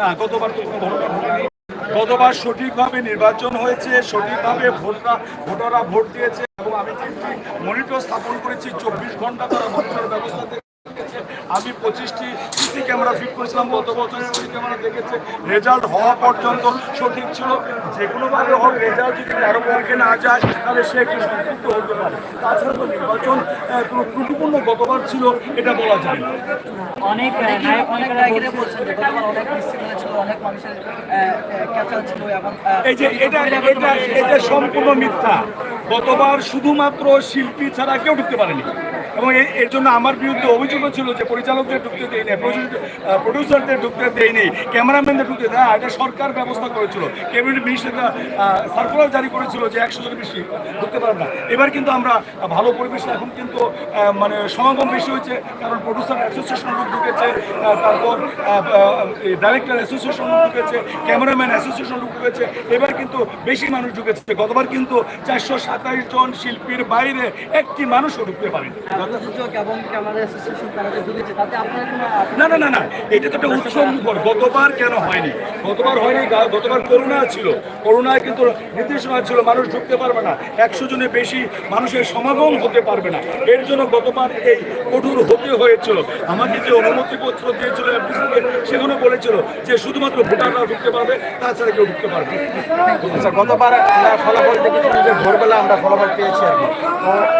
না, গতবার তো কোনো ঘটনা ঘটেনি। গতবার সঠিকভাবে নির্বাচন হয়েছে, সঠিকভাবে ভোটরা ভোটাররা ভোট দিয়েছে এবং আমি মনিটর স্থাপন করেছি, চব্বিশ ঘণ্টা তারা ভোটার ব্যবস্থা আমি পঁচিশটি সিসি ক্যামেরা ফিট করেছিলাম গত বছর সিসি ক্যামেরা দেখেছে। রেজাল্ট হওয়া পর্যন্ত সঠিক ছিল। যে কোনোভাবে হোক রেজাল্ট যদি তেরো পক্ষে না যায় তাহলে সে একটু সংযুক্ত হতে পারে। তাছাড়া তো নির্বাচন কোনো ত্রুটিপূর্ণ গতবার ছিল এটা বলা যায় অনেক আহ, নায়ক নায়িকারা নায়কেরা বলছেন বলছেন যে গতবার অনেক বিশৃঙ্খলা ছিল অনেক মানুষের ক্যাচাল ছিল এবং এই যে এটা এটা এটা সম্পূর্ণ মিথ্যা। গতবার শুধুমাত্র শিল্পী ছাড়া কেউ ঢুকতে পারেনি। এবং এর জন্য আমার বিরুদ্ধে অভিযোগও ছিল যে পরিচালকদের ঢুকতে দেয়নি প্রডিউসারদের ঢুকতে দেয়নি ক্যামেরাম্যানদের ঢুকতে দেয় এটা সরকার ব্যবস্থা করেছিল। ক্যাবিনেট মিনিস্টার সার্কুলার জারি করেছিল যে একশো জনের বেশি ঢুকতে পারে না। এবার কিন্তু আমরা ভালো পরিবেশ এখন কিন্তু মানে সমাগম বেশি হয়েছে, কারণ প্রডিউসার অ্যাসোসিয়েশন লোক ঢুকেছে তারপর ডাইরেক্টর অ্যাসোসিয়েশন লোক ঢুকেছে ক্যামেরাম্যান অ্যাসোসিয়েশন লোক ঢুকেছে, এবার কিন্তু বেশি মানুষ ঢুকেছে। গতবার কিন্তু চারশো সাতাইশ জন শিল্পীর বাইরে একটি মানুষও ঢুকতে পারেনি। না না না না এটা তো একটা উৎসব মুখর। গতবার কেন হয়নি? গতবার হয়নি গতবার করোনা ছিল। করোনায় কিন্তু নির্দেশনা ছিল মানুষ ঢুকতে পারবে না। একশো জনের বেশি মানুষের সমাগম হতে পারবে না। এর জন্য গতবার এই কঠোর হতে হয়েছিল। আমাকে যে অনুমতিপত্র দিয়েছিল সেখানে বলেছিল যে শুধুমাত্র ভোটাররা ঢুকতে পারবে তাছাড়া কেউ ঢুকতে পারবে আচ্ছা গতবার ফলাফল দেখেছিলাম যে ভোরবেলা আমরা ফলাফল পেয়েছি আর কি।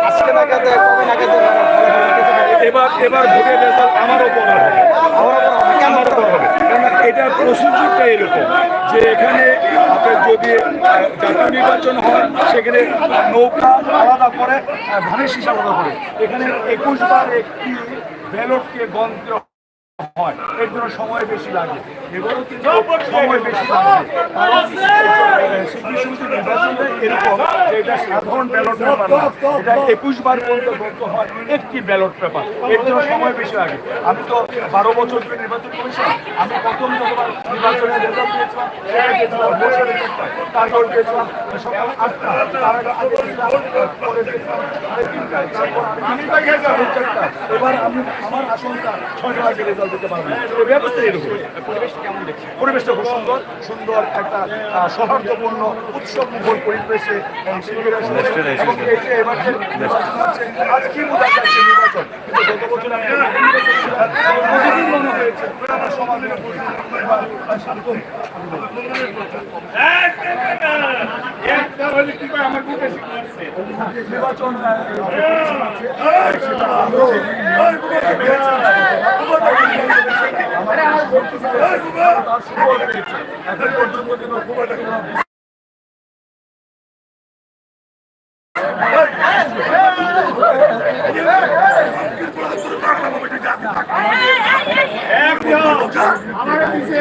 আজকে নাগাদ কবে নাগাদ আমরা এবার এবার ভোটের রেজাল্ট হবে। কারণ এটার প্রসিডিউরটা এরকম যে এখানে যদি জাতীয় নির্বাচন হয়, সেখানে নৌকা আলাদা করে ধানের শীষ আলাদা করে। এখানে একুশ বার একটি ব্যালটকে গণিত হয়। এর জন্য সময় বেশি লাগে। এবারও কিন্তু সময় বেশি লাগবে কারণ নির্বাচনটা এরকম এটা সাধারণ ব্যালট পেপার না। এটা একুশ বার পর্যন্ত একটি ব্যালট পেপার এর জন্য সময় বেশি লাগে। আমি তো বারো বছর ধরে নির্বাচন করেছিলাম আমি প্রথম যতবার আমি আমার পরিবেশটা খুব সুন্দর সুন্দর, একটা সৌহার্দ্যপূর্ণ উৎসব মুখর পরিবেশে নির্বাচন। হচ্ছে,